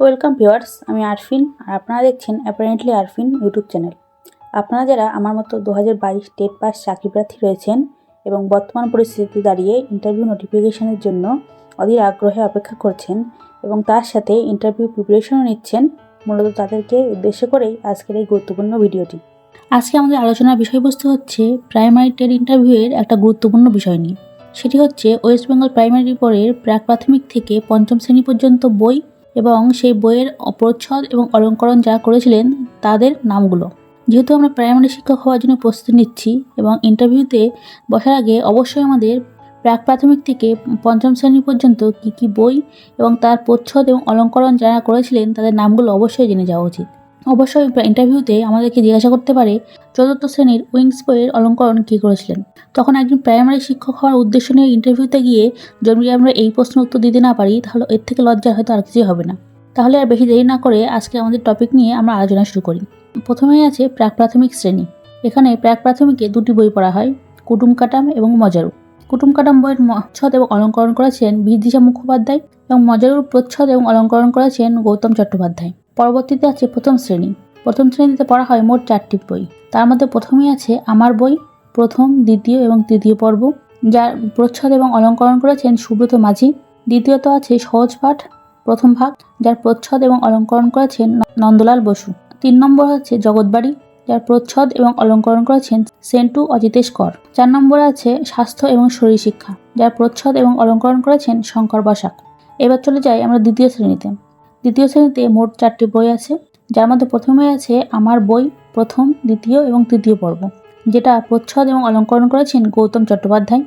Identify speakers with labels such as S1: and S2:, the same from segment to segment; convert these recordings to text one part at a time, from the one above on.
S1: Welcome viewers, আমি আরফিন আর আপনারা দেখছেন অ্যাপারেন্টলি আরফিন ইউটিউব চ্যানেল। আপনারা যারা আমার মতো দু হাজার বাইশ টেট পাস চাকরি প্রার্থী রয়েছেন এবং বর্তমান পরিস্থিতিতে দাঁড়িয়ে ইন্টারভিউ নোটিফিকেশনের জন্য অধীর আগ্রহে অপেক্ষা করছেন এবং তার সাথে ইন্টারভিউ প্রিপারেশনও নিচ্ছেন, মূলত তাদেরকে উদ্দেশ্য করেই আজকের এই গুরুত্বপূর্ণ ভিডিওটি। আজকে আমাদের আলোচনার বিষয়বস্তু হচ্ছে প্রাইমারি টেট ইন্টারভিউয়ের একটা গুরুত্বপূর্ণ বিষয় নিয়ে। সেটি হচ্ছে ওয়েস্ট বেঙ্গল প্রাইমারি বোর্ডের প্রাক প্রাথমিক থেকে পঞ্চম শ্রেণি পর্যন্ত বই এবং সেই বইয়ের অপরচ্ছদ এবং অলঙ্করণ যারা করেছিলেন, তাদের নামগুলো। যেহেতু আমরা প্রাইমারি শিক্ষক হওয়ার জন্য প্রস্তুতি নিচ্ছি এবং ইন্টারভিউতে বসার আগে অবশ্যই আমাদের প্রাক প্রাথমিক থেকে পঞ্চম শ্রেণি পর্যন্ত কী কী বই এবং তার প্রচ্ছদ এবং অলঙ্করণ যারা করেছিলেন, তাদের নামগুলো অবশ্যই জেনে যাওয়া উচিত। অবশ্যই ইন্টারভিউতে আমাদেরকে জিজ্ঞাসা করতে পারে চতুর্থ শ্রেণির উইংস বইয়ের অলঙ্করণ কী করেছিলেন। তখন একজন প্রাইমারি শিক্ষক হওয়ার উদ্দেশ্য নিয়ে ইন্টারভিউতে গিয়ে যদি আমরা এই প্রশ্ন উত্তর দিতে না পারি, তাহলে এর থেকে লজ্জার হয়তো আর কিছুই হবে না। তাহলে আর বেশি দেরি না করে আজকে আমাদের টপিক নিয়ে আমরা আলোচনা শুরু করি। প্রথমেই আছে প্রাক প্রাথমিক শ্রেণি। এখানে প্রাক প্রাথমিকে দুটি বই পড়া হয়, কুটুম কাটাম এবং মজারু। কুটুম কাটাম বইয়ের মচ্ছদ এবং অলঙ্করণ করেছেন বিদিশা মুখোপাধ্যায় এবং মজারুর প্রচ্ছদ এবং অলঙ্করণ করেছেন গৌতম চট্টোপাধ্যায়। পরবর্তীতে আছে প্রথম শ্রেণি। প্রথম শ্রেণীতে পড়া হয় মোট চারটি বই। তার মধ্যে প্রথমেই আছে আমার বই, প্রথম, দ্বিতীয় এবং তৃতীয় পর্ব, যার প্রচ্ছদ এবং অলঙ্করণ করেছেন সুব্রত মাঝি। দ্বিতীয়ত আছে সহজ পাঠ, প্রথম ভাগ, যার প্রচ্ছদ এবং অলঙ্করণ করেছেন নন্দলাল বসু। তিন নম্বর হচ্ছে জগৎবাড়ি, যার প্রচ্ছদ এবং অলঙ্করণ করেছেন সেন্টু অজিতেশ কর। চার নম্বর আছে স্বাস্থ্য এবং শরীর শিক্ষা যার প্রচ্ছদ এবং অলঙ্করণ করেছেন শঙ্কর বসাক। এবার চলে যাই আমরা দ্বিতীয় শ্রেণীতে। দ্বিতীয় শ্রেণীতে মোট চারটি বই আছে, যার মধ্যে প্রথমে আছে আমার বই, প্রথম, দ্বিতীয় এবং তৃতীয় পর্ব, যেটা প্রচ্ছদ এবং অলঙ্করণ করেছেন গৌতম চট্টোপাধ্যায়।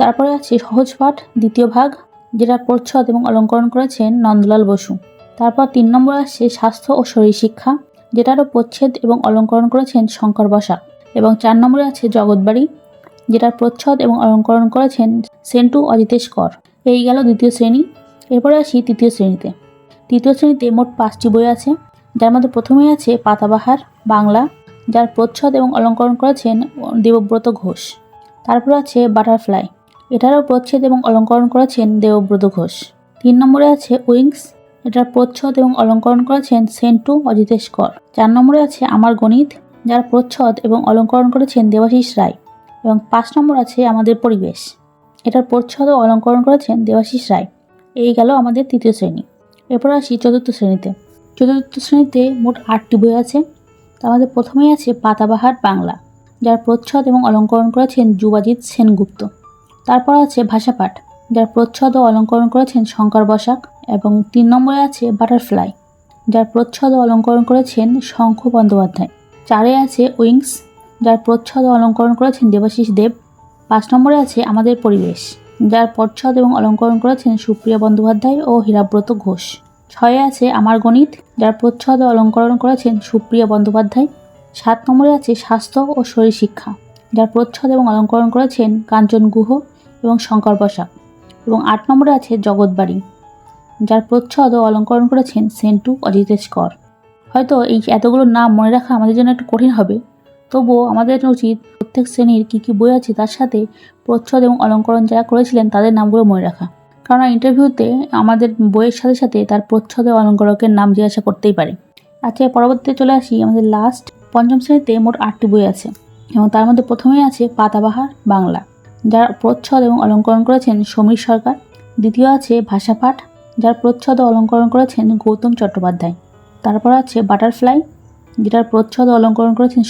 S1: তারপরে আছে সহজ পাঠ, দ্বিতীয় ভাগ, যেটা প্রচ্ছদ এবং অলঙ্করণ করেছেন নন্দলাল বসু। তারপর তিন নম্বর আসছে স্বাস্থ্য ও শরীর শিক্ষা, যেটারও প্রচ্ছেদ এবং অলঙ্করণ করেছেন শঙ্কর বসাক এবং চার নম্বরে আছে জগৎবাড়ি, যেটার প্রচ্ছদ এবং অলঙ্করণ করেছেন সেন্টু অজিতেশ কর। এই গেল দ্বিতীয় শ্রেণি। এরপরে আসি তৃতীয় শ্রেণীতে। তৃতীয় শ্রেণীতে মোট পাঁচটি বই আছে, যার মধ্যে প্রথমেই আছে পাতাবাহার, বাংলা, যার প্রচ্ছদ এবং অলঙ্করণ করেছেন দেবব্রত ঘোষ। তারপর আছে বাটারফ্লাই, এটারও প্রচ্ছেদ এবং অলঙ্করণ করেছেন দেবব্রত ঘোষ। তিন নম্বরে আছে উইংস, এটার প্রচ্ছদ এবং অলঙ্করণ করেছেন সেন্টু অজিতেশ কর। চার নম্বরে আছে আমার গণিত, যার প্রচ্ছদ এবং অলঙ্করণ করেছেন দেবাশিস রায়। এবং পাঁচ নম্বর আছে আমাদের পরিবেশ, এটার প্রচ্ছদ ও অলঙ্করণ করেছেন দেবাশিস রায়। এই গেল আমাদের তৃতীয় শ্রেণি। এরপর আসি চতুর্থ শ্রেণীতে। চতুর্থ শ্রেণীতে মোট আটটি বই আছে। তার মধ্যে প্রথমেই আছে পাতাবাহার বাংলা, যার প্রচ্ছদ এবং অলঙ্করণ করেছেন যুবাজিৎ সেনগুপ্ত। তারপর আছে ভাষাপাঠ, যার প্রচ্ছদ ও অলঙ্করণ করেছেন শঙ্কর বসাক এবং তিন নম্বরে আছে বাটারফ্লাই, যার প্রচ্ছদ ও অলঙ্করণ করেছেন শঙ্খ বন্দ্যোপাধ্যায়। চারে আছে উইংস, যার প্রচ্ছদ ও অলঙ্করণ করেছেন দেবাশিস দেব। পাঁচ নম্বরে আছে আমাদের পরিবেশ। যার প্রচ্ছদ এবং অলঙ্করণ করেছেন সুপ্রিয়া বন্দ্যোপাধ্যায় ও হীরাব্রত ঘোষ। ছয়ে আছে আমার গণিত, যার প্রচ্ছদ অলঙ্করণ করেছেন সুপ্রিয়া বন্দ্যোপাধ্যায়। সাত নম্বরে আছে স্বাস্থ্য ও শরীর শিক্ষা, যার প্রচ্ছদ এবং অলঙ্করণ করেছেন কাঞ্চন গুহ এবং শঙ্কর বসাক। এবং আট নম্বরে আছে জগৎবাড়ি যার প্রচ্ছদ ও অলঙ্করণ করেছেন সেন্টু অজিতেশ কর। হয়তো এই এতগুলো নাম মনে রাখা আমাদের জন্য একটু কঠিন হবে তবুও আমাদের উচিত প্রত্যেক শ্রেণির কী কী বই আছে তার সাথে প্রচ্ছদ এবং অলঙ্করণ যারা করেছিলেন তাদের নামগুলো মনে রাখা। কারণ ইন্টারভিউতে আমাদের বইয়ের সাথে সাথে তার প্রচ্ছদ অলঙ্করকের নাম জিজ্ঞাসা করতেই পারে। আচ্ছা পরবর্তীতে চলে আসি, আমাদের লাস্ট পঞ্চম শ্রেণীতে মোট আটটি বই আছে এবং তার মধ্যে প্রথমেই আছে পাতাবাহার বাংলা, যার প্রচ্ছদ এবং অলঙ্করণ করেছেন সমীর সরকার। দ্বিতীয় আছে ভাষাপাঠ, যার প্রচ্ছদ অলঙ্করণ করেছেন গৌতম চট্টোপাধ্যায়। তারপর আছে বাটারফ্লাই যেটার প্রচ্ছদ অলঙ্করণ করেছেন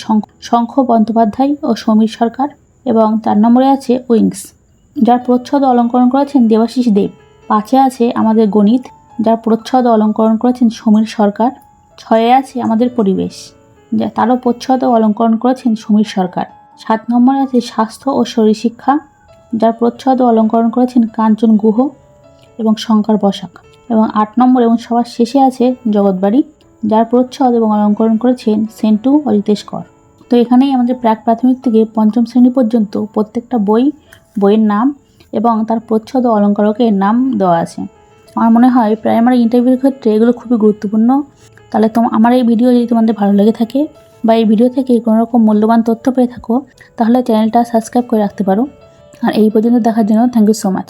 S1: শঙ্খ বন্দ্যোপাধ্যায় ও সমীর সরকার এবং চার নম্বরে আছে উইংস, যার প্রচ্ছদ অলঙ্করণ করেছেন দেবাশিস দেব। পাঁচে আছে আমাদের গণিত, যার প্রচ্ছদ অলঙ্করণ করেছেন সমীর সরকার। ছয়ে আছে আমাদের পরিবেশ, যা তারও প্রচ্ছদ অলঙ্করণ করেছেন সমীর সরকার। সাত নম্বরে আছে স্বাস্থ্য ও শরীর শিক্ষা, যার প্রচ্ছদ অলঙ্করণ করেছেন কাঞ্চন গুহ এবং শঙ্কর বসাক। এবং আট নম্বর এবং সবার শেষে আছে জগৎবাড়ি যার প্রচ্ছদ এবং অলঙ্করণ করেছেন সেন্টু অজিতেশ কর তো এখানেই আমাদের প্রাক প্রাথমিক থেকে পঞ্চম শ্রেণি পর্যন্ত প্রত্যেকটা বই, বইয়ের নাম এবং তার প্রচ্ছদ ও অলঙ্কারকের নাম দেওয়া আছে। আমার মনে হয় প্রাইমারি ইন্টারভিউর ক্ষেত্রে এগুলো খুবই গুরুত্বপূর্ণ। তাহলে তো আমার এই ভিডিও যদি তোমাদের ভালো লেগে থাকে বা এই ভিডিও থেকে কোনো রকম মূল্যবান তথ্য পেয়ে থাকো, তাহলে চ্যানেলটা সাবস্ক্রাইব করে রাখতে পারো। আর এই পর্যন্ত দেখার জন্য থ্যাংক ইউ সো মাচ